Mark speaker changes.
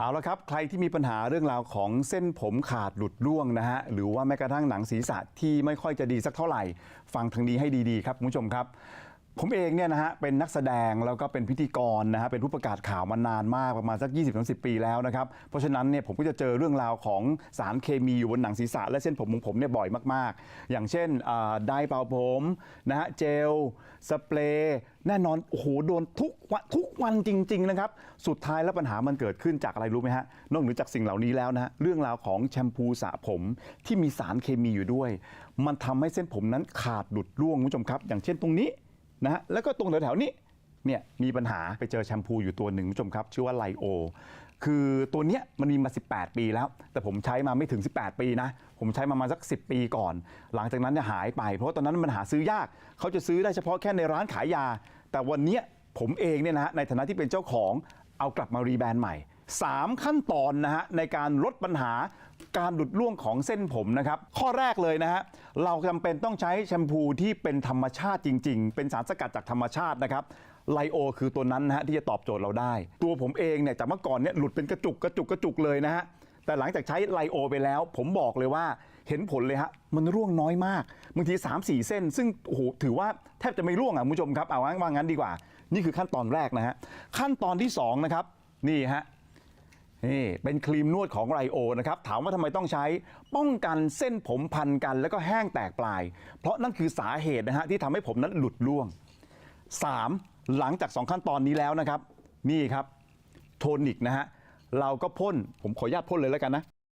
Speaker 1: เอาละครับใครที่มีปัญหาเรื่องราวของเส้นผมขาดหลุดร่วงนะฮะหรือว่าแม้กระทั่งหนังศีรษะที่ไม่ค่อยจะดีสักเท่าไหร่ฟังทางนี้ให้ดีๆครับคุณผู้ชมครับ ผมเองเนี่ยนะฮะเป็นนักแสดงแล้วก็เป็นพิธีกรนะฮะเป็นผู้ประกาศข่าวมานานมากประมาณสัก 20-30 ปีแล้วนะครับ เพราะฉะนั้นเนี่ยผมก็จะเจอเรื่องราวของสารเคมีอยู่บนหนังศีรษะและเส้นผมของผมเนี่ยบ่อยมากๆ อย่างเช่นไดร์เป่าผมนะฮะเจลสเปรย์แน่นอนโอ้โหโดนทุกวันทุกวันจริง ๆ นะครับ สุดท้ายแล้วปัญหามันเกิดขึ้นจากอะไรรู้ไหมฮะนอกเหนือจากสิ่งเหล่านี้แล้วนะฮะเรื่องราวของแชมพูสระผมที่มีสารเคมีอยู่ด้วย มันทำให้เส้นผมนั้นขาดหลุดร่วงคุณผู้ชมครับ อย่างเช่นตรงนี้ นะฮะแล้วก็ตรงแถวๆนี้เนี่ยมีปัญหาไปเจอแชมพูอยู่ตัวหนึ่งคุณผู้ชมครับ ชื่อว่าไลโอ คือตัวเนี้ยมันมีมา 18 ปีแล้ว แต่ผมใช้มาไม่ถึง 18 ปีนะ ผมใช้มามาสัก 10 ปีก่อน หลังจากนั้นเนี่ยหายไป เพราะาตอนนั้นมันหาซื้อยาก เขาจะซื้อได้เฉพาะแค่ในร้านขายยา แต่วันเนี้ยผมเองเนี่ยนะฮะในฐานะที่เป็นเจ้าของเอากลับมารีแบรนด์ใหม่ 3 ขั้นตอนนะฮะในการลดปัญหา การหลุดร่วงของเส้นผมนะครับข้อแรกเลยนะฮะเราจำเป็นต้องใช้แชมพูที่เป็นธรรมชาติจริง ๆ เป็นสารสกัดจากธรรมชาตินะครับไลโอคือตัวนั้นนะฮะที่จะตอบโจทย์เราได้ ตัวผมเองเนี่ยจากเมื่อก่อนเนี่ยหลุดเป็นกระจุกกระจุกกระจุกเลยนะฮะแต่หลังจากใช้ไลโอไปแล้ว ผมบอกเลยว่าเห็นผลเลยฮะมันร่วงน้อยมากบางที 3-4 เส้น ซึ่งโอ้โหถือว่าแทบจะไม่ร่วงอะคุณผู้ชมครับเอาว่างั้นดีกว่า นี่คือขั้นตอนแรกนะฮะขั้นตอนที่สองนะครับนี่ฮะ นี่เป็นครีมนวดของไรโอนะครับถามว่าทำไมต้องใช้ป้องกันเส้นผมพันกัน แล้วก็แห้งแตกปลาย เพราะนั่นคือสาเหตุนะฮะที่ทำให้ผมนั้นหลุดร่วง 3. หลังจาก 2 ขั้นตอนนี้แล้วนะครับ นี่ครับ โทนิกนะฮะ เราก็พ่น ผมขออนุญาตพ่นเลยแล้วกันนะ